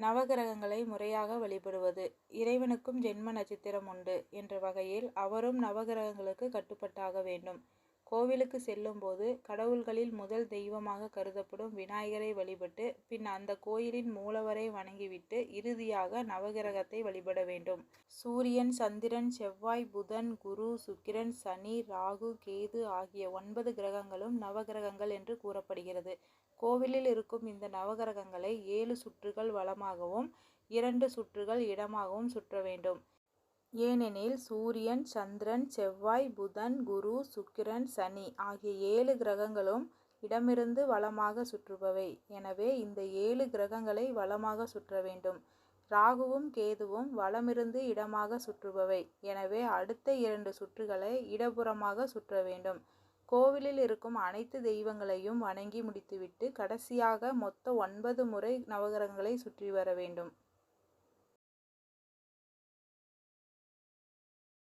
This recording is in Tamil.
நவகிரகங்களை முறையாக வழிபடுவது. இறைவனுக்கும் ஜென்ம நட்சத்திரம் உண்டு என்ற வகையில் அவரும் நவகிரகங்களுக்கு கட்டுப்பட்டாக வேண்டும். கோவிலுக்கு செல்லும்போது கடவுள்களில் முதல் தெய்வமாக கருதப்படும் விநாயகரை வழிபட்டு பின் அந்த கோயிலின் மூலவரை வணங்கிவிட்டு இறுதியாக நவகிரகத்தை வழிபட வேண்டும். சூரியன் சந்திரன் செவ்வாய் புதன் குரு சுக்கிரன் சனி ராகு கேது ஆகிய ஒன்பது கிரகங்களும் நவகிரகங்கள் என்று கூறப்படுகிறது. கோவிலில் இருக்கும் இந்த நவகிரகங்களை ஏழு சுற்றுகள் வளமாகவும் இரண்டு சுற்றுகள் இடமாகவும் சுற்ற வேண்டும். ஏனெனில் சூரியன் சந்திரன் செவ்வாய் புதன் குரு சுக்கிரன் சனி ஆகிய ஏழு கிரகங்களும் இடமிருந்து வலமாக சுற்றுபவை. எனவே இந்த ஏழு கிரகங்களை வலமாக சுற்ற வேண்டும். ராகுவும் கேதுவும் வலமிருந்து இடமாக சுற்றுபவை. எனவே அடுத்த இரண்டு சுற்றுகளை இடப்புறமாக சுற்ற வேண்டும். கோவிலில் இருக்கும் அனைத்து தெய்வங்களையும் வணங்கி முடித்துவிட்டு கடைசியாக மொத்த ஒன்பது முறை நவகிரகங்களை சுற்றி வர வேண்டும்.